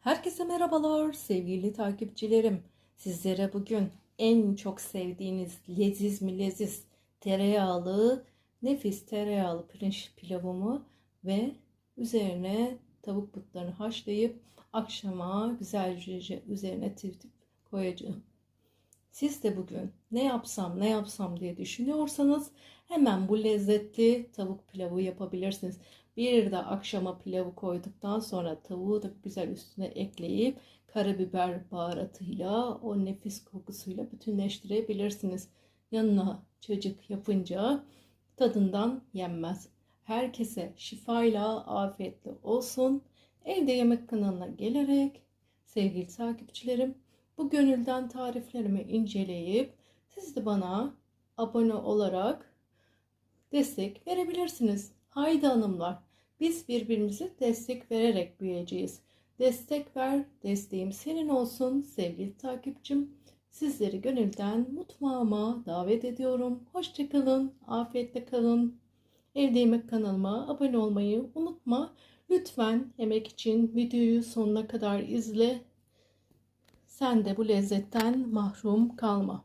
Herkese merhabalar sevgili takipçilerim. Sizlere bugün en çok sevdiğiniz leziz mi leziz tereyağlı nefis tereyağlı pirinç pilavımı ve üzerine tavuk butlarını haşlayıp akşama güzelce üzerine tiftif koyacağım. Siz de bugün ne yapsam ne yapsam diye düşünüyorsanız hemen bu lezzetli tavuk pilavı yapabilirsiniz. Bir de akşama pilavı koyduktan sonra tavuğu da güzel üstüne ekleyip karabiber baharatıyla o nefis kokusuyla bütünleştirebilirsiniz. Yanına çocuk yapınca tadından yenmez. Herkese şifayla afiyetle olsun. Evde Yemek kanalına gelerek sevgili takipçilerim bu gönülden tariflerimi inceleyip siz de bana abone olarak destek verebilirsiniz. Haydi hanımlar, biz birbirimize destek vererek büyüyeceğiz. Destek ver, desteğim senin olsun sevgili takipçim. Sizleri gönülden mutfağıma davet ediyorum. Hoşçakalın, afiyetle kalın. Evde Yemek kanalıma abone olmayı unutma. Lütfen emek için videoyu sonuna kadar izle. Sen de bu lezzetten mahrum kalma.